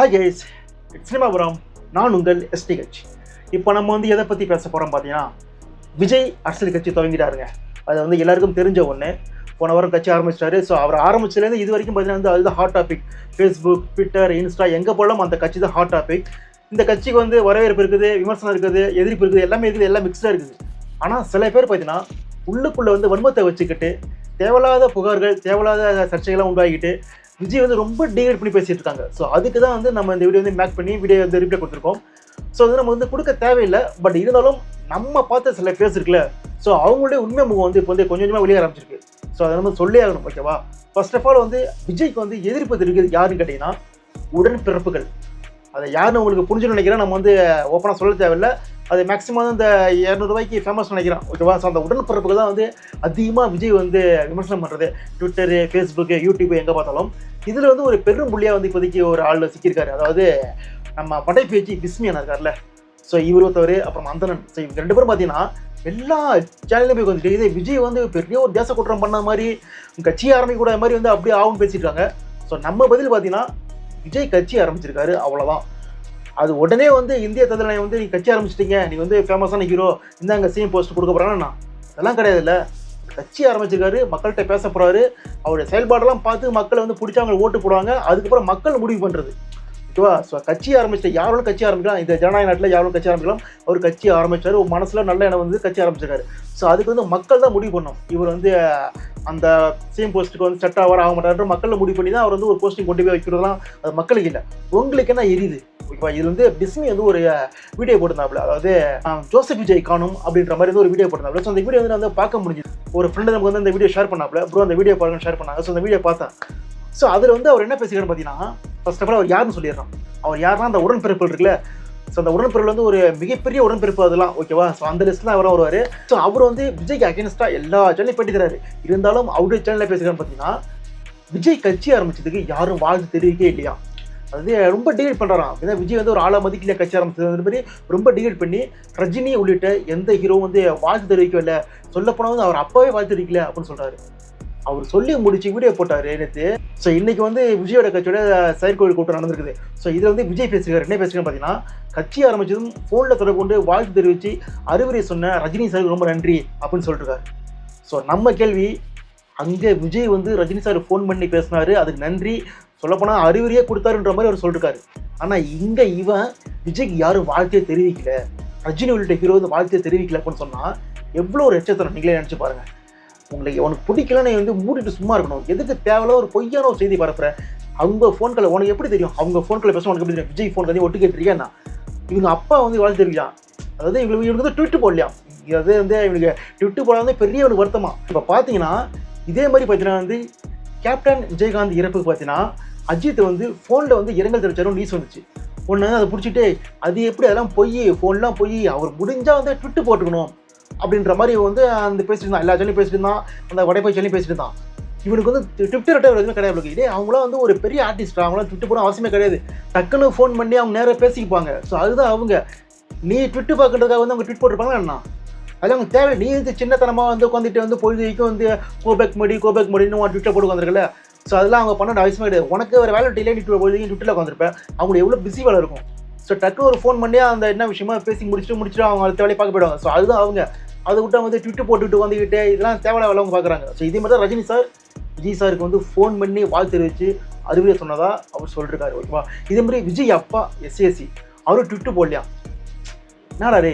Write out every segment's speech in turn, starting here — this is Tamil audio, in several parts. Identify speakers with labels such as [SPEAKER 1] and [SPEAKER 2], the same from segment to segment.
[SPEAKER 1] ஹாய் கைஸ் சினிமாபுரம் நான் உங்கள் கட்சி. இப்போ நம்ம வந்து எதை பற்றி பேச போகிறோம் பார்த்தீங்கன்னா விஜய் அரசியல் கட்சி துவங்கிட்டாருங்க. அது வந்து எல்லாருக்கும் தெரிஞ்ச ஒன்று போன வாரம் கட்சி ஆரம்பிச்சிட்டாரு. ஸோ அவர் ஆரம்பிச்சதுலேருந்து இது வரைக்கும் பார்த்தீங்கன்னா வந்து அதுதான் hot topic Facebook Twitter Insta எங்கே போனாலும் அந்த கட்சி தான் ஹாட் டாபிக் இந்த கட்சிக்கு வந்து வரவேற்பு இருக்குது விமர்சனம் இருக்குது எதிர்ப்பு இருக்குது எல்லாமே இருக்குது எல்லாம் மிக்ஸ்டாக இருக்குது. ஆனால் சில பேர் பார்த்தீங்கன்னா உள்ளுக்குள்ளே வந்து வன்மத்தை வச்சுக்கிட்டு தேவையில்லாத புகார்கள் தேவையில்லாத சர்ச்சைகள்லாம் உண்டாகிட்டு விஜய் வந்து ரொம்ப டீகேட் பண்ணி பேசிட்டு இருக்காங்க ஸோ அதுக்கு தான் வந்து நம்ம இந்த வீடியோ வந்து மேக் பண்ணி வீடியோ வந்து ரிப்ளை கொடுத்துருக்கோம். ஸோ வந்து நம்ம வந்து கொடுக்க தேவையில்லை. பட் இருந்தாலும் நம்ம பார்த்த சில ஃபேஸ் இருக்குல்ல. ஸோ அவங்களுடைய உண்மை முகம் வந்து இப்போ வந்து கொஞ்சம் கொஞ்சமாக வெளியே ஆரம்பிச்சிருக்கு. ஸோ அதை நம்ம சொல்லி ஆகணும் ஓகேவா ஃபர்ஸ்ட் ஆஃப் ஆல் வந்து விஜய்க்கு வந்து எதிர்ப்பு இருக்குது யாருன்னு கேட்டிங்கன்னா உடன் பிறப்புகள் அதை யாருன்னு உங்களுக்கு புரிஞ்சுன்னு நினைக்கிறேன். நம்ம வந்து ஓப்பனாக சொல்ல தேவையில்லை. அது மேக்ஸிமம் இந்த இரநூறுவாய்க்கு ஃபேமஸ் நினைக்கிறேன் ஓகேவா ஸோ அந்த உடன்பிறப்புகள் தான் வந்து அதிகமாக விஜய் வந்து விமர்சனம் பண்ணுறது ட்விட்டரு ஃபேஸ்புக்கு யூடியூப் எங்கே பார்த்தாலும். இதில் வந்து ஒரு பெரும் புள்ளியாக வந்து இப்போதைக்கு ஒரு ஆள் சிக்கியிருக்காரு. அதாவது நம்ம படைப்பேச்சு பிஸ்மியன் இருக்கார்ல. ஸோ இவர் ஒருத்தவர் அப்புறம் அந்தனன் ஸோ இவங்க ரெண்டு பேரும் பார்த்தீங்கன்னா எல்லா சேனல்லையும் போய் வந்துட்டு இதே விஜய் வந்து பெரிய ஒரு தேச குற்றம் பண்ண மாதிரி கட்சி ஆரம்பிக்கூடாத மாதிரி வந்து அப்படியே ஆகும் பேசியிருக்காங்க ஸோ நம்ம பதில் பார்த்தீங்கன்னா விஜய் கட்சி ஆரம்பிச்சிருக்காரு அவ்வளோதான் அது உடனே வந்து இந்திய தேர்தல் வந்து நீ கட்சி ஆரம்பிச்சிட்டீங்க நீ வந்து ஃபேமஸான ஹீரோ இந்தாங்க சிஎம் போஸ்ட் கொடுக்க போகிறாங்கன்னா அதெல்லாம் கிடையாது இல்லை கட்சி ஆரம்பிச்சிருக்காரு மக்கள்கிட்ட பேச போகிறாரு அவருடைய செயல்பாடெல்லாம் பார்த்து மக்களை வந்து பிடிச்சவங்க ஓட்டு போடுவாங்க. அதுக்கப்புறம் மக்கள் முடிவு பண்ணுறது ஓகேவா? ஸோ கட்சி ஆரம்பிச்சிட்டு யாரும் கட்சி ஆரம்பிக்கலாம்? இந்த ஜனநாயக நாட்டில் யாரும் கட்சி ஆரம்பிக்கலாம்? அவர் கட்சி ஆரம்பித்தார் ஒரு மனசில் நல்ல எண்ணம் வந்து கட்சி ஆரம்பிச்சிருக்காரு. ஸோ அதுக்கு வந்து மக்கள் தான் முடிவு பண்ணணும். இவர் வந்து அந்த சேம் போஸ்ட்டுக்கு வந்து செட் ஆவார் ஆக மாட்டார்ன்ற மக்களில் முடிவு பண்ணி தான் அவர் வந்து ஒரு போஸ்டிங் கொண்டு போய் வைக்கிறதுலாம் அது மக்களுக்கு இல்லை. உங்களுக்கு என்ன எரியுது? ஓகேவா இது வந்து டிஸ்னி வந்து ஒரு வீடியோ போட்டிருந்தாப்புல. அதாவது ஜோசப் விஜய் காணும் அப்படின்ற மாதிரி வந்து ஒரு வீடியோ போட்டிருந்தாப்புல. ஸோ அந்த வீடியோ வந்து நான் வந்து பார்க்க முடிஞ்சது. ஒரு ஃப்ரெண்டு நமக்கு வந்து அந்த வீடியோ ஷேர் பண்ணாப்புல. ப்ரோ அந்த வீடியோ பாருங்க ஷேர் பண்ணாங்க. ஸோ அந்த வீடியோ பார்த்தேன். ஸோ அதில் வந்து அவர் என்ன பேசிக்கிறான்னு பார்த்தீங்கன்னா ஃபர்ஸ்ட் ஆஃப் ஆல் அவர் யாருன்னு சொல்லிடுறான். அவர் யாருன்னா அந்த உடன்பிறப்புகள் இருக்குல்ல. ஸோ அந்த உடன்பிறப்பு வந்து ஒரு மிகப்பெரிய உடன்பிறப்பு அதெல்லாம் ஓகேவா ஸோ அந்த லிஸ்ட்டில் அவரும் வருவார். ஸோ அவர் வந்து விஜய்க்கு அகேன்ஸ்டாக எல்லா சேனலையும் பேட்டிக்கிறாரு இருந்தாலும் அவருடைய சேனலில் பேசுகிறான்னு பார்த்தீங்கன்னா விஜய் கட்சி ஆரம்பிச்சதுக்கு யாரும் வாழ்த்து தெரிவிக்கவே இல்லையா? அதாவது ரொம்ப டிகேட் பண்ணுறான் ஏன்னா விஜய் வந்து ஒரு ஆளா மதிக்கல கட்சி ஆரம்பிச்சது. அந்த மாதிரி ரொம்ப டிகேட் பண்ணி ரஜினி உள்ளிட்ட எந்த ஹீரோவும் வந்து வாழ்த்து தெரிவிக்கவே இல்லை சொல்லப்போனால் வந்து அவர் அப்பாவே வாழ்த்து தெரிவிக்கல அப்படின்னு சொல்கிறாரு அவர் சொல்லி முடிச்சு வீடியோ போட்டார் நேற்று ஸோ இன்னைக்கு வந்து விஜயோட கட்சியோட செயற்கோவில் கூட்டம் நடந்திருக்குது. ஸோ இதில் வந்து விஜய் பேசுகிறார் என்ன பேசுகிறேன் பார்த்தீங்கன்னா கட்சி ஆரம்பிச்சதும் ஃபோனில் தொடர்பு கொண்டு வாழ்த்து தெரிவித்து அறிவுரை சொன்ன ரஜினி சார் ரொம்ப நன்றி அப்படின்னு சொல்லிட்டுருக்காரு. ஸோ நம்ம கேள்வி அங்கே விஜய் வந்து ரஜினி சார் ஃபோன் பண்ணி பேசினார் அதுக்கு நன்றி. சொல்லப்போனால் அறிவுரையே கொடுத்தாருன்ற மாதிரி அவர் சொல்லிருக்காரு ஆனால் இங்கே இவன் விஜய்க்கு யாரும் வாழ்க்கையை தெரிவிக்கல. ரஜினி உள்ளிட்ட ஹீரோ வந்து வாழ்க்கையை தெரிவிக்கல அப்படின்னு சொன்னால் எவ்வளோ ஒரு எச்சத்தனம் நீங்களே நினச்சி பாருங்கள் உங்களுக்கு உனக்கு பிடிக்கலன்னு நீ வந்து மூடிட்டு சும்மா இருக்கணும். எதுக்கு தேவையில்ல ஒரு பொய்யான ஒரு செய்தி பரப்புற? அவங்க ஃபோன் கால் உனக்கு எப்படி தெரியும்? அவங்க ஃபோன் கால் பேச உனக்கு எப்படி தெரியும்? விஜய் ஃபோன் பண்ணி ஒட்டு கேட்டிருக்கேன்னா இவங்க அப்பா வந்து வாழ்த்து தெரிவிக்கலாம் அதாவது இவங்களுக்கு இவனுக்கு வந்து ட்விட்டு போடலையா? அது வந்து இவனுக்கு ட்விட்டு போடாத வந்து பெரிய ஒரு வருத்தமா. இப்போ பார்த்தீங்கன்னா இதே மாதிரி பார்த்தீங்கன்னா வந்து கேப்டன் விஜயகாந்த் இறப்புக்கு பார்த்தீங்கன்னா அஜித் வந்து ஃபோனில் வந்து இரங்கல் தெரிவிச்சாரும் நியூஸ் வந்துச்சு. ஒன்று அதை பிடிச்சிட்டு அது எப்படி அதெல்லாம் பொய் ஃபோன்லாம் பொய் அவர் முடிஞ்சால் வந்து ட்விட்டு போட்டுக்கணும். அப்படின்ற மாதிரி வந்து அந்த பேசிட்டு இருந்தான். எல்லா சொல்லியும் பேசிட்டு இருந்தான். அந்த வடைப்பை சொல்லி பேசிட்டு இருந்தான். இவனுக்கு வந்து ட்விட்டர் ரெட்டை எதுவுமே கிடையாது இல்லை இதே அவங்களாம் வந்து ஒரு பெரிய ஆர்டிஸ்ட் அவங்களாம் ட்விட்டு போட அவசியமே கிடையாது. டக்குன்னு ஃபோன் பண்ணி அவங்க நேராக பேசிக்குப்பாங்க ஸோ அதுதான் அவங்க. நீ ட்விட்டு பார்க்கறதுக்காக வந்து அவங்க ட்விட் போட்டிருப்பாங்களா என்ன? அது அவங்க தேவை நீ வந்து சின்னத்தனமாக வந்து உட்காந்துட்டு வந்து பொழுதுக்கும் வந்து கோபேக் மடி கோபேக் மடின்னு ட்விட்டர் போட்டு வந்திருக்கல ஸோ அதெல்லாம் அவங்க பண்ண அவசியமே கிடையாது. உனக்கு ஒரு வேலை டெய்லி நீ பொழுதுக்கும் ட்விட்டரில் உட்காந்துருப்பேன் அவங்களுக்கு எவ்வளோ பிஸி வேலை இருக்கும். ஸோ டக்குனு ஒரு ஃபோன் பண்ணி அந்த என்ன விஷயமா பேசி முடிச்சுட்டு முடிச்சுட்டு அவங்க அடுத்த வேலையை பார்க்க போயிடுவாங்க. ஸோ அதுதான் அவங்க. அதை விட்டு வந்து ட்விட்டு போட்டுட்டு வந்துக்கிட்டு இதெல்லாம் தேவையில்ல வேலை பார்க்குறாங்க. ஸோ இதே மாதிரி தான் ரஜினி சார் விஜய் சாருக்கு வந்து ஃபோன் பண்ணி வாழ்த்து தெரிவித்து அறிவுரை சொன்னதாக அவர் சொல்லிருக்காரு ஓகேவா இதே மாதிரி விஜய் அப்பா எஸ்ஏசி அவரும் ட்விட்டு போடலையா? என்னடா ரே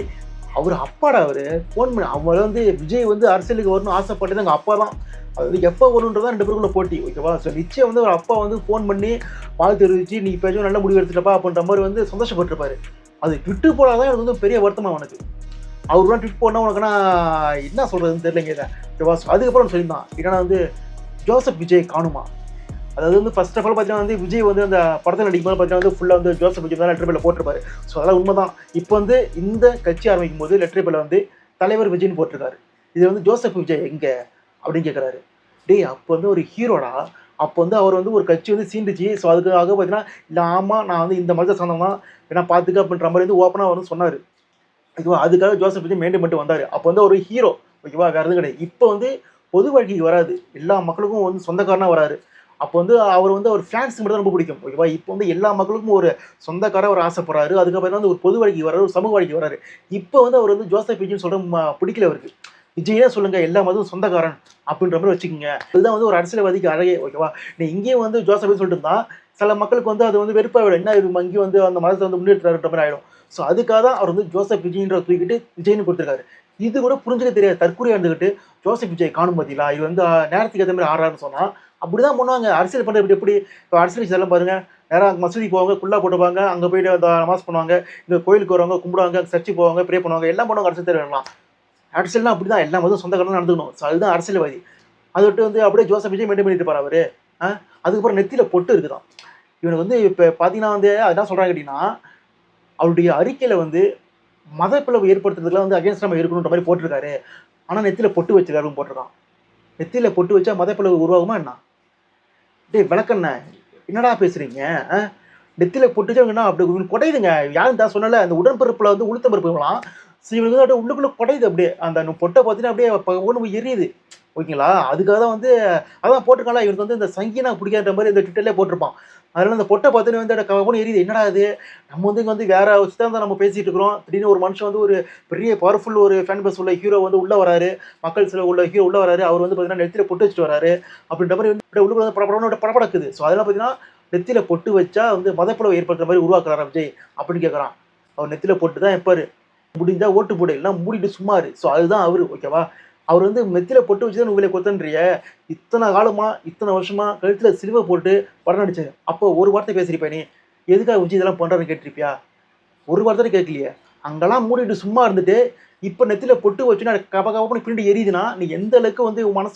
[SPEAKER 1] அவர் அப்பாடா அவர். ஃபோன் பண்ணி அவர் வந்து விஜய் வந்து அரசியலுக்கு வரணும்னு ஆசைப்பட்டது எங்கள் அப்பா தான். அது வந்து எப்போ வரும்ன்றதான் ரெண்டு பேருக்குள்ள போட்டி ஓகேவா ஸோ நிச்சயம் வந்து ஒரு அப்பா வந்து ஃபோன் பண்ணி வாழ்த்து தெரிவித்து நீ இப்போ நல்ல முடிவு எடுத்துட்டப்பா அப்படின்ற மாதிரி வந்து சந்தோஷப்பட்டிருப்பாரு. அது ட்விட்டு போடாதான் எனக்கு வந்து பெரிய வருத்தமாக உனக்கு அவர்லாம் ட்விட் போனால் உனக்குன்னா என்ன சொல்கிறதுன்னு தெரியலங்க இதை. ஓகேவா அதுக்கப்புறம் சொல்லியிருந்தான். என்னன்னா வந்து ஜோசப் விஜய் காணுமா? அதாவது வந்து ஃபர்ஸ்ட் ஆஃப் ஆல் பார்த்தீங்கன்னா வந்து விஜய் வந்து அந்த படத்தில் நடிக்கும்போது பார்த்தீங்கன்னா வந்து ஃபுல்லாக வந்து ஜோசப் விஜய் தான் லெட்டர் பேரில் போட்டிருப்பாரு. ஸோ அதெல்லாம் உண்மை தான் இப்போ வந்து இந்த கட்சி ஆரம்பிக்கும் போது லெட்டர் பேரில் வந்து தலைவர் விஜய்னு போட்டிருக்காரு. இது வந்து ஜோசப் விஜய் எங்கே? அப்படின்னு கேட்குறாரு டேய் அப்போ வந்து ஒரு ஹீரோடா? அப்போ வந்து அவர் வந்து ஒரு கட்சி வந்து சீண்டுச்சு. ஸோ அதுக்காக பார்த்தீங்கன்னா இல்லை ஆமாம் நான் வந்து இந்த மதத்தை சார்ந்தவன் தான் பார்த்துக்க அப்படின்ற மாதிரி வந்து ஓப்பனாக வந்து சொன்னார். ஓகேவா அதுக்காக ஜோசப் விஜய் மெயின்டைன் பண்ணிட்டு வந்தார். அப்போ வந்து ஒரு ஹீரோ ஓகேவா வேறு எதுவும் கிடையாது. இப்போ வந்து பொது வாழ்க்கைக்கு வராது. எல்லா மக்களுக்கும் வந்து சொந்தக்காரனாக வராரு. அப்போ வந்து அவர் வந்து அவர் ஃபேன்ஸுக்கு மட்டும் தான் ரொம்ப பிடிக்கும். ஓகேவா இப்போ வந்து எல்லா மக்களுக்கும் ஒரு சொந்தக்கார அவர் ஆசைப்படுறாரு. அதுக்கப்புறம் வந்து ஒரு பொது வாழ்க்கைக்கு வராரு ஒரு சமூக வாழ்க்கைக்கு வராரு. இப்போ வந்து அவர் வந்து ஜோசப் பிஜின்னு சொல்கிற பிடிக்கல அவருக்கு. விஜயே சொல்லுங்க எல்லா மதமும் சொந்தக்காரன் அப்படின்ற மாதிரி வச்சுக்கோங்க. இதுதான் வந்து ஒரு அரசியல்வாதிக்கு அழகே ஓகேவா? நீ இங்கேயும் வந்து ஜோசப் சொல்லிட்டு இருந்தா சில மக்களுக்கு வந்து அது வந்து வெறுப்பாயிடும் என்ன இவங்க இங்கேயும் வந்து அந்த மதத்தை வந்து முன்னேற்றாருன்ற மாதிரி ஆயிடும். ஸோ அதுக்காக தான் அவர் வந்து ஜோசப் விஜய்ன்ற தூக்கிட்டு விஜய்னு கொடுத்துருக்காரு. இது கூட புரிஞ்சுக்க தெரியாது. தற்கொலையாக இருந்துக்கிட்டு ஜோசப் விஜய் காணும் பார்த்தீங்களா இது வந்து நேரத்துக்கு ஏற்ற மாதிரி ஆறாருன்னு சொன்னால் அப்படி தான் பண்ணுவாங்க. அரசியல் பண்ணுறது எப்படி எப்படி? இப்போ அரசியல் செல்லாம் பாருங்கள் நேராக மசூதி போவாங்க குள்ளா போட்டுப்பாங்க அங்கே போயிட்டு அந்த நமாஸ் பண்ணுவாங்க இங்கே கோயிலுக்கு வருவாங்க கும்பிடுவாங்க சர்ச்சுக்கு போவாங்க ப்ரே பண்ணுவாங்க எல்லாம் பண்ணுவாங்க அரசியல் தலைவர்கள்லாம் அரசியல்னா அப்படி தான் எல்லா மதம் சொந்தக்காரங்களும் நடந்துக்கணும். ஸோ அதுதான் அரசியல்வாதி. அதை விட்டு வந்து அப்படியே ஜோசப் விஜய் மெயின்டைன் பண்ணிட்டு இருப்பார் அவர் அதுக்கப்புறம் நெத்தியில் பொட்டு இருக்குதான். இவனுக்கு வந்து இப்போ பார்த்தீங்கன்னா வந்து அது என்ன சொல்கிறாங்க அப்படின்னா அவருடைய அறிக்கையில் வந்து மதப்பிளவு ஏற்படுத்துறதுக்குலாம் வந்து அகேன்ஸ்ட் நம்ம இருக்கணுன்ற மாதிரி போட்டிருக்காரு. ஆனால் நெத்தியில் பொட்டு வச்சிருக்காரு போட்டிருக்கான். நெத்தியில் பொட்டு வச்சா மதப்பிளவு உருவாகுமா என்ன? டேய் விளக்கண்ண என்னடா பேசுகிறீங்க ஆ? பொட்டுச்சவங்கன்னா பொட்டு அப்படி இவனுக்கு குடையுதுங்க. யாரும் தான் சொன்னல அந்த உடன்பிறப்பில் வந்து உளுத்தம் பருப்புலாம் ஸோ இவனுக்கு வந்து அப்படியே உள்ளுக்குள்ள குடையுது அப்படியே. அந்த பொட்டை பார்த்தீங்கன்னா அப்படியே ஒன்று எரியுது. ஓகேங்களா? அதுக்காக தான் வந்து அதான் போட்டிருக்காங்களா இவனுக்கு வந்து இந்த சங்கீனா பிடிக்காத மாதிரி இந்த ட்விட்டர்லேயே போட்டிருப்பான். அதனால் அந்த பொட்டை பார்த்தோன்னே வந்து கவனம் எரியுது. என்னடா இது? நம்ம வந்து இங்கே வந்து வேற சித்தாந்தம் நம்ம பேசிகிட்டு இருக்கிறோம். திடீர்னு ஒரு மனுஷன் வந்து ஒரு பெரிய பவர்ஃபுல் ஒரு ஃபேன் பஸ் உள்ள ஹீரோ வந்து உள்ளே வராரு. மக்கள் சில உள்ள ஹீரோ உள்ளே வராரு. அவர் வந்து பார்த்தீங்கன்னா நெத்தியில் பொட்டு வச்சுட்டு வராரு. அப்படின்ற மாதிரி வந்து உள்ளுக்குள்ள வந்து படப்படக்குது ஸோ அதெல்லாம் பார்த்தீங்கன்னா நெத்தியில் பொட்டு வச்சா வந்து மதப்பிளவு ஏற்படுத்துகிற மாதிரி உருவாக்குறாரா விஜய் அப்படின்னு கேட்குறான் அவர் நெத்தியில் பொட்டு தான் எப்பாரு முடிஞ்சா ஓட்டு போடு எல்லாம் மூடிட்டு சும்மாரு ஸோ அதுதான் அவரு ஓகேவா அவர் வந்து மெத்தில பொட்டு வச்சு தான் உங்களை கொத்தன்றிய. இத்தனை காலமா இத்தனை வருஷமா கழுத்துல சிலுவை போட்டு படம் நடிச்சாரு. அப்போ ஒரு வார்த்தை பேசியிருப்ப நீ. எதுக்காக விஜய் இதெல்லாம் பண்ணுறான்னு கேட்டிருப்பியா? ஒரு வார்த்தை கேட்கலையே. அங்கெல்லாம் மூடிட்டு சும்மா இருந்துட்டு இப்போ நெத்தில பொட்டு வச்சுன்னா கப கபன்னு பின்னாடி எரியுதுன்னா நீ எந்த அளவுக்கு வந்து உன்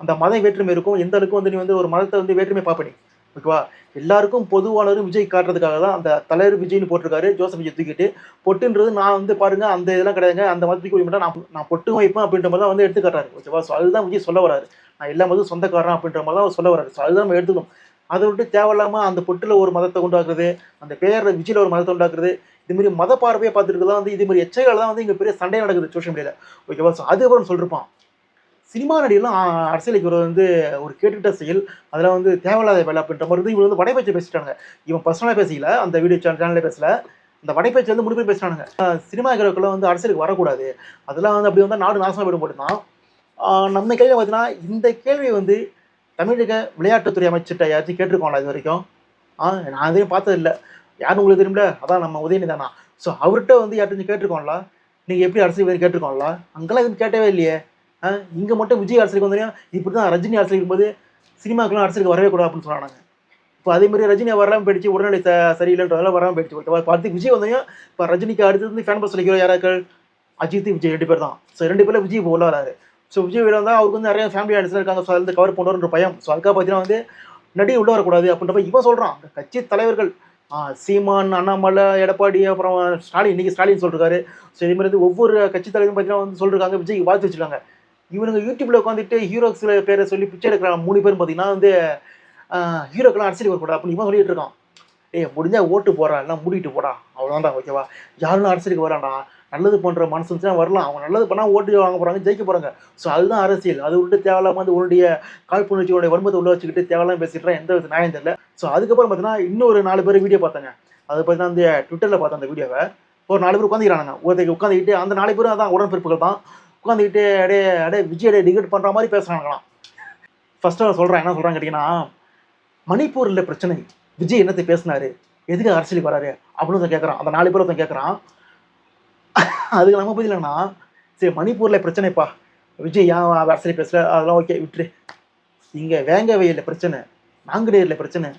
[SPEAKER 1] அந்த மத வேற்றுமை இருக்கும் எந்த அளவுக்கு வந்து நீ வந்து ஒரு மதத்தை வந்து வேற்றுமை பார்ப்ப நீ? ஓகேவா எல்லாருக்கும் பொதுவானவரும் விஜய் காட்டுறதுக்காக தான் அந்த தலைவர் விஜய்னு போட்டிருக்காரு ஜோசப் விஜய் தூக்கிட்டு. பொட்டுன்றது நான் வந்து பாருங்க அந்த இதெல்லாம் கிடையாதுங்க. அந்த மதத்துக்கு மட்டும் நான் நான் பொட்டு வைப்பேன் அப்படின்ற மாதிரி தான் வந்து எடுத்து ஓகேவா ஸோ அதுதான் விஜய் சொல்ல வராரு. நான் எல்லா மதம் சொந்தக்காரன் அப்படின்ற மாதிரி தான் அவர் சொல்ல வராரு. ஸோ அதுதான் நம்ம எடுத்துக்கணும். அதை விட்டு தேவையில்லாமல் அந்த பொட்டில் ஒரு மதத்தை உண்டாக்குறது அந்த பேரில் விஜயில் ஒரு மதத்தை உண்டாக்குறது இது மாதிரி மத பார்வையை பார்த்துட்டு தான் வந்து இது மாதிரி எச்சைகள் தான் வந்து இங்கே பெரிய சண்டை நடக்குது சோஷியல் மீடியாவில் ஓகேவா ஸோ அதுக்கப்புறம் சொல்லிருப்பான். சினிமா நடிகர்லாம் அரசியலுக்கு இவர் வந்து ஒரு கேட்டுக்கிட்ட செயல் அதெல்லாம் வந்து தேவையில்லாத வேலை அப்படின்ற மாதிரி வந்து இவர் வந்து வடைபேச்சு பேசிட்டாங்க இவன் பர்சனலாக பேசல அந்த வீடியோ சேனல்ல பேசல. இந்த வடைப்பேச்சு வந்து மூணு பேசுகிறானுங்க சினிமா ஹீரோக்கள் வந்து அரசியலுக்கு வரக்கூடாது. அதெல்லாம் வந்து அப்படி வந்தால் நாடு நாசமாக போயிடும் போட்டுதான். நம்ம கேள்வி பார்த்தீங்கன்னா இந்த கேள்வி வந்து தமிழக விளையாட்டுத்துறை அமைச்சர்கிட்ட யாராச்சும் கேட்டிருக்கோம்ல இது வரைக்கும்? ஆ நான் எதையும் பார்த்தது இல்லை யாரும் உங்களுக்கு தெரியும்ல? அதான் நம்ம உதயநிதி தானா ஸோ அவர்கிட்ட வந்து யார்கிட்ட கேட்டிருக்கோம்ல நீங்கள் எப்படி அரசியல் கேட்டிருக்கோம்ல அங்கெல்லாம் எதுவும் கேட்டவே இல்லையே. இங்கே மட்டும் விஜய் அரசியலுக்கு வந்தோம் இப்படி தான் ரஜினி அரசியல் இருக்கும்போது சினிமாக்கெல்லாம் அரசியலுக்கு வரவே கூடாது அப்படின்னு சொன்னாங்க. இப்போ அதே மாதிரி ரஜினி வராமல் போயிடுச்சு உடல்நிலை ச சரியில்லைன்றதெல்லாம் வராமல் போயிடுச்சு. ஓகேவா இப்போ அடுத்து விஜய் வந்தோம் இப்போ ரஜினிக்கு அடுத்து வந்து ஃபேன் பஸ் சொல்லிக்கிறோம் யாராக்கள்? அஜித் விஜய் ரெண்டு பேர் தான். ஸோ ரெண்டு பேரில் விஜய் இப்போ உள்ள வராரு. ஸோ விஜய் வீடு வந்தால் அவருக்கு வந்து நிறைய ஃபேமிலி ஆடிஸ்லாம் இருக்காங்க. ஸோ அதில் கவர் பண்ணுறோன்ற பயம். ஸோ அதுக்காக பார்த்தீங்கன்னா வந்து நடிகை உள்ள வரக்கூடாது அப்படின்றப்ப இவன் சொல்கிறான் அந்த கட்சி தலைவர்கள் சீமான் அண்ணாமலை எடப்பாடி அப்புறம் ஸ்டாலின் இன்றைக்கி ஸ்டாலின் சொல்லிருக்காரு. ஸோ இதே மாதிரி வந்து ஒவ்வொரு கட்சி தலைவரும் பார்த்தீங்கன்னா வந்து சொல்லிருக்காங்க. விஜய்க்கு வாழ்த்து வச்சிருக்காங்க. இவனுங்க யூடியூப்ல உட்காந்துட்டு ஹீரோக்ஸ்ல பேரை சொல்லி பிச்சை எடுக்கிற மூணு பேரும் பார்த்தீங்கன்னா வந்து ஹீரோக்கெல்லாம் அரசியல் வரக்கூடாது அப்படின்னு இவன் சொல்லிட்டு இருக்கான். ஏய் முடிஞ்சா ஓட்டு போடா எல்லாம் மூடிட்டு போடா. அவ்வளோதான்டா ஓகேவா யாரும் அரசியலுக்கு வரான்டா. நல்லது பண்ணுற மனசு இருந்துச்சுன்னா வரலாம். அவங்க நல்லது பண்ணா ஓட்டு வாங்க போகிறாங்க ஜெயிக்க போகிறாங்க ஸோ அதுதான் அரசியல். அது விட்டு தேவையில்லாம வந்து உன்னுடைய காழ்ப்புணர்ச்சியோடைய வன்மத்தை உள்ள வச்சுக்கிட்டு தேவையில்லாம பேசிட்டு எந்த வித நியாயம் தெரியல. ஸோ அதுக்கப்புறம் பார்த்தீங்கன்னா இன்னொரு நாலு பேர் வீடியோ பார்த்தாங்க. அது பார்த்தீங்கன்னா அந்த ட்விட்டரில் பார்த்தேன் அந்த வீடியோவை ஒரு நாலு பேர் உட்காந்துக்கிறாங்க ஒருத்தருக்கு உட்காந்துக்கிட்டு அந்த நாலு பேரும் அதான் உடன்பிறப்புகள் தான். உட்காந்துக்கிட்டு அடே அடே விஜய் டிகேட் பண்ணுற மாதிரி பேசுகிறாங்களாம் ஃபர்ஸ்ட் அவர் சொல்கிறான் என்ன சொல்கிறாங்க கேட்டிங்கன்னா மணிப்பூரில் பிரச்சனை. விஜய் என்னத்தை பேசினாரு? எதுக்கு அரசியலுக்கு வராரு? அப்படின்னு ஒருத்தன் கேட்குறான் அந்த நாலு பேர் ஒருத்தன் கேட்குறான் அதுக்கு நம்ம பதில் சரி மணிப்பூரில் பிரச்சனைப்பா. விஜய் ஏன் அரசியல் பேசல? அதெல்லாம் ஓகே விட்டுரு. இங்கே வேங்க வயல்ல பிரச்சனை நாங்குநேரில் பிரச்சனை.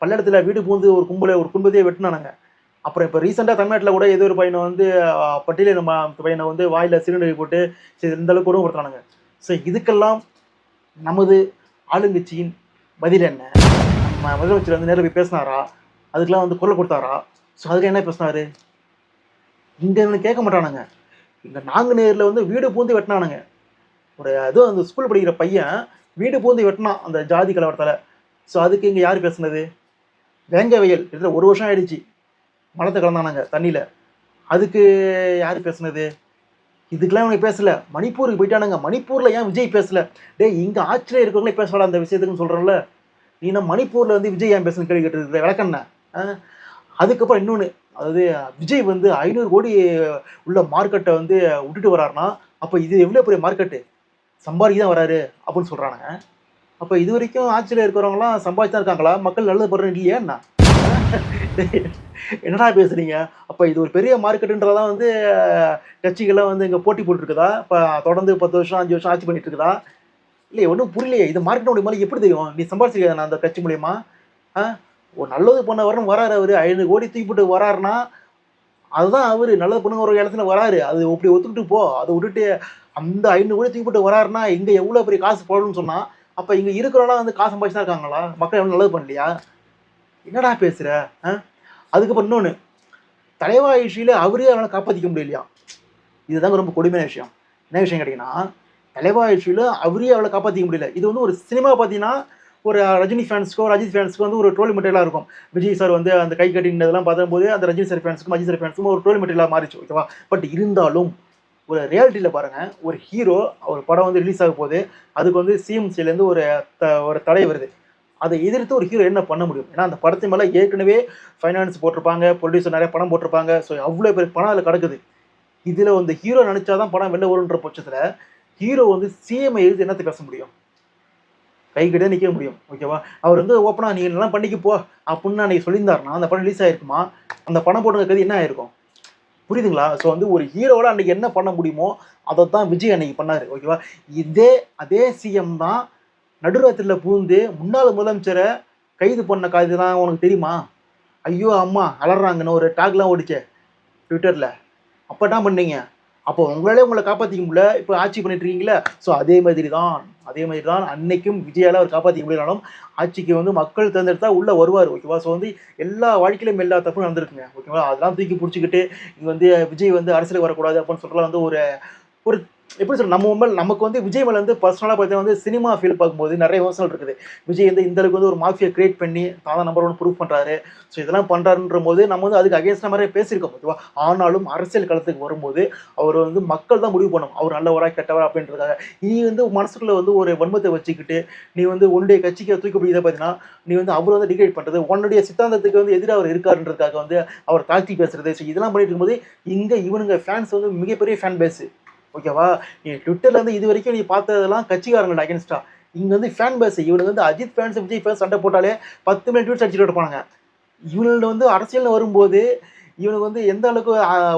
[SPEAKER 1] பல்லடத்தில் வீடு பூந்து ஒரு கும்பலை ஒரு குடும்பத்தையே வெட்டினானுங்க. அப்புறம் இப்போ ரீசெண்டாக தமிழ்நாட்டில் கூட ஏதோ ஒரு பையனை வந்து ஆஹ், பட்டியலின நம்ம பையனை வந்து வாயில் சிலிண்டரை போட்டு சரி இந்த அளவுக்கு கூட கொடுத்தானுங்க ஸோ இதுக்கெல்லாம் நமது ஆளுங்கட்சியின் பதில் என்ன? நம்ம முதலமைச்சர் வந்து நேரில் போய் பேசினாரா? அதுக்கெல்லாம் வந்து குரல் கொடுத்தாரா? ஸோ அதுக்கு என்ன பேசினாரு? இங்கே கேட்க மாட்டானுங்க. இங்கே நாங்குநேரில் வந்து வீடு பூந்து வெட்டினானுங்க. ஒரு அதுவும் அந்த ஸ்கூல் படிக்கிற பையன் வீடு பூந்து வெட்டினான் அந்த ஜாதி கலவரத்தில். ஸோ அதுக்கு இங்கே யார் பேசுனது? வேங்க வயல் கிட்டத்தட்ட ஒரு வருஷம் ஆயிடுச்சு. மலத்தை கலந்தானாங்க தண்ணியில். அதுக்கு யார் பேசுனது? இதுக்கெல்லாம் இவனுக்கு பேசல. மணிப்பூருக்கு போயிட்டானுங்க. மணிப்பூரில் ஏன் விஜய் பேசல? டேய் இங்கே ஆட்சியில் இருக்கிறவங்களே பேசலாம் அந்த விஷயத்துக்குன்னு சொல்கிறேன்ல நீ என்ன மணிப்பூரில் வந்து விஜய் ஏன் பேசணும் கேள்வி கேட்டுருக்க விளக்கண்ண. அதுக்கப்புறம் இன்னொன்று அதாவது விஜய் வந்து ஐநூறு கோடி உள்ள மார்க்கெட்டை வந்து விட்டுட்டு வராருன்னா அப்போ இது எவ்வளோ பெரிய மார்க்கெட்டு சம்பாதிக்க தான் வராரு அப்படின்னு சொல்கிறானுங்க அப்போ இது வரைக்கும் ஆட்சியில் இருக்கிறவங்களாம் சம்பாதிச்சு தான் இருக்காங்களா? மக்கள் நல்லது படுறேன் இல்லையா என்ன? என்னடா பேசுறீங்க? அப்போ இது ஒரு பெரிய மார்க்கெட்டுன்றதெல்லாம் வந்து கட்சிகள்லாம் வந்து இங்கே போட்டி போட்டுருக்குதா? இப்போ தொடர்ந்து பத்து வருஷம் அஞ்சு வருஷம் ஆட்சி பண்ணிட்டு இருக்குதா இல்லை ஒன்றும் புரியலையே இது மார்க்கெட் மேலே எப்படி தெரியும்? நீ சம்பாதிச்சிருக்க நான் அந்த கட்சி மூலியமா? ஆ? ஒரு நல்லது பண்ண வரணும் வராரு அவர். ஐநூறு கோடி தூக்கி போட்டு வராருன்னா அதுதான் அவர். நல்லது பண்ணுங்க ஒரு இடத்துல வராரு. அது இப்படி ஒத்துக்கிட்டு போ. அதை விட்டுட்டு அந்த ஐநூறு கோடி தூக்கி போட்டு வராருன்னா இங்கே எவ்வளோ பெரிய காசு போடணும்னு சொன்னால் அப்போ இங்கே இருக்கிறவங்களாம் வந்து காசு சம்பாதிச்சு தான் இருக்காங்களா? மக்கள் எவ்வளோ நல்லது பண்ணலையா? என்னடா பேசுகிற ஆ? அதுக்கப்புறம் இன்னொன்று தலைவா இஷ்யூல அவரே அவனை காப்பாற்றிக்க முடியலையா? இதுதாங்க ரொம்ப கொடுமையான விஷயம். என்ன விஷயம் கேட்டிங்கன்னா தலைவா இஷ்யூல அவரே அவளை காப்பாற்றிக்க முடியல. இது வந்து ஒரு சினிமா பார்த்தீங்கன்னா ஒரு ரஜினி ஃபேன்ஸ்க்கோ அஜித் ஃபேன்ஸ்க்கோ வந்து ஒரு ட்ரோல் மெட்டீரியலாக இருக்கும். விஜய் சார் வந்து அந்த கை கட்டினதெல்லாம் பார்த்தபோது அந்த ரஜினி சார் ஃபேன்ஸுக்கும் அஜித் சார் ஃபேன்ஸுக்கும் ஒரு ட்ரோல் மெட்டீரியலாக மாறிச்சு ஓகேவா பட் இருந்தாலும் ஒரு ரியாலிட்டியில் பாருங்கள் ஒரு ஹீரோ ஒரு படம் வந்து ரிலீஸ் ஆக போகுது அதுக்கு வந்து சிஎம்சிலேருந்து ஒரு த ஒரு தடை வருது. அதை எதிர்த்து ஒரு ஹீரோ என்ன பண்ண முடியும்? ஏன்னா அந்த படத்து மேலே ஏற்கனவே ஃபைனான்ஸ் போட்டிருப்பாங்க ப்ரொடியூசர் நிறைய பணம் போட்டிருப்பாங்க. ஸோ அவ்வளோ பேர் பணம் அதில் கிடக்குது. இதில் வந்து ஹீரோ நினச்சாதான் படம் வெளில வரும்ன்ற பட்சத்தில் ஹீரோ வந்து சிஎம்ஐ எழுதி என்னத்தை பேச முடியும்? கை கிட்டே நிற்க முடியும் ஓகேவா அவர் வந்து ஓப்பனாக நீ நல்லா பண்ணிக்க போ. அப்படின்னு அன்றைக்கி சொல்லியிருந்தாருன்னா அந்த படம் ரிலீஸ் ஆகிருக்குமா அந்த பணம் போட்டு கதை என்ன ஆயிருக்கும்? புரியுதுங்களா? ஸோ வந்து ஒரு ஹீரோவில் அன்றைக்கி என்ன பண்ண முடியுமோ அதை தான் விஜய் அன்னைக்கு பண்ணார். ஓகேவா இதே அதே சிஎம் தான் நடுராத்திரியில் பூந்து முன்னாள் முதலமைச்சரை கைது பண்ண காதுலாம் உனக்கு தெரியுமா? ஐயோ அம்மா அலறாங்கன்னு ஒரு டாக்லாம் ஓடிச்சே ட்விட்டரில் அப்போ என்ன பண்ணீங்க? அப்போ உங்களாலே உங்களை காப்பாற்றிக்க முடியல. இப்போ ஆட்சி பண்ணிட்டு இருக்கீங்களே ஸோ அதே மாதிரி தான் அதே மாதிரி தான் அன்னைக்கும் விஜயால அவர் காப்பாற்றிக்க முடியலனாலும் ஆட்சிக்கு வந்து மக்கள் தேர்ந்தெடுத்தா உள்ளே வருவார். ஓகேவா? ஸோ வந்து எல்லா வாழ்க்கையிலும் எல்லா தப்பும் நடந்திருக்குங்க. ஓகேவா? அதெல்லாம் தூக்கி பிடிச்சிக்கிட்டு இங்கே வந்து விஜய் வந்து அரசியலுக்கு வரக்கூடாது அப்படின்னு சொல்கிறலாம் வந்து ஒரு ஒரு எப்படி சொல்ல நம்ம மேல் நமக்கு வந்து விஜய் மேலே வந்து பர்சனலாக பார்த்தீங்கன்னா வந்து சினிமா ஃபீல் பார்க்கும்போது நிறைய யோசனை இருக்குது. விஜய் வந்து இந்த அளவுக்கு வந்து ஒரு மாஃபியை கிரியேட் பண்ணி தான் நம்பர் ஒன் ப்ரூவ் பண்ணுறாரு ஸோ இதெல்லாம் பண்ணுறாருன்ற போது நம்ம வந்து அதுக்கு அகேன்ஸ்டாக மாதிரி பேசியிருக்கோம் ஓகேவா ஆனாலும் அரசியல் களத்துக்கு வரும்போது அவர் வந்து மக்கள் தான் முடிவு பண்ணணும். அவர் நல்லவரா கெட்டவரா அப்படின்றதுக்காக. நீ வந்து மனசுக்குள்ள வந்து ஒரு வன்மத்தை வச்சுக்கிட்டு நீ வந்து உன்னுடைய கட்சிக்கு தூக்கி பிடிக்கிறத பார்த்தீங்கன்னா நீ வந்து அவர் வந்து டிகிரேட் பண்ணுறது உன்னுடைய சித்தாந்தத்துக்கு வந்து எதிராக அவர் இருக்காருன்றதுக்காக வந்து அவர் தாழ்த்தி பேசுறது. ஸோ இதெல்லாம் பண்ணிட்டு இருக்கும்போது இங்கே இவனுங்க ஃபேன்ஸ் வந்து மிகப்பெரிய ஃபேன் பேஸு ஓகேவா? நீ ட்விட்டர்லேருந்து இது வரைக்கும் நீ பார்த்ததெல்லாம் கட்சிக்காரங்களோட அகேன்ஸ்டா இங்கே வந்து ஃபேன் பேஸ் இவனுக்கு வந்து அஜித் ஃபேன்ஸ் விஜய் ஃபேன்ஸ் சண்டை போட்டாலே பத்து மினிட் ட்வீட்ஸ் அடிச்சுட்டு இருப்பாங்க இவனோட வந்து அரசியல்னு வரும்போது இவனுக்கு வந்து எந்த அளவுக்கு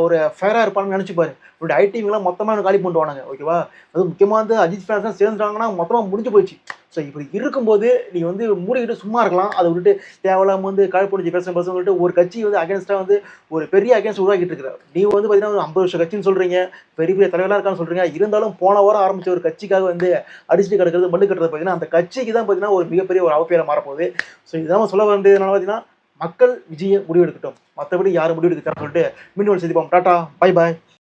[SPEAKER 1] ஒரு ஃபேராக இருப்பான்னு நினச்சிப்பாரு ஐ ஐடிங்கெல்லாம் மொத்தமாக எனக்கு காலி பண்ணுவானுங்க ஓகேவா அது முக்கியமாக வந்து அஜித் ஃபேன்ஸ்லாம் சேர்ந்துட்டாங்கன்னா மொத்தமாக முடிஞ்சு போயிடுச்சு. ஸோ இப்படி இருக்கும்போது நீ வந்து மூடிக்கிட்டு சும்மா இருக்கலாம். அதை விட்டுட்டு தேவையில்லாமல் வந்து காழ்ப்புணிச்சு பேசுகிற பசங்க சொல்லிட்டு ஒரு கட்சி வந்து அகேன்ஸ்டாக வந்து ஒரு பெரிய அகேன்ஸ்ட் உருவாக்கிட்டு இருக்கிற நீ வந்து பார்த்தீங்கன்னா ஒரு ஐம்பது வருஷம் கட்சின்னு சொல்கிறீங்க பெரிய பெரிய தலைவராக இருக்கான்னு சொல்கிறீங்க இருந்தாலும் போன வாரம் ஆரம்பித்த ஒரு கட்சிக்காக வந்து அடிச்சுட்டு கிடக்கிறது மல்லு கட்டுறது பார்த்தீங்கன்னா அந்த கட்சிக்கு தான் பார்த்தீங்கன்னா ஒரு மிகப்பெரிய ஒரு அவப்பேரம் மாறப்போகுது. ஸோ இதெல்லாம் சொல்ல வேண்டியதுனால பார்த்தீங்கன்னா மக்கள் விஜயை முடிவெடுக்கட்டும். மற்றபடி யாரும் முடிவெடுக்கட்டும் சொல்லிட்டு மீண்டும் சந்திப்போம் டாட்டா பை பாய்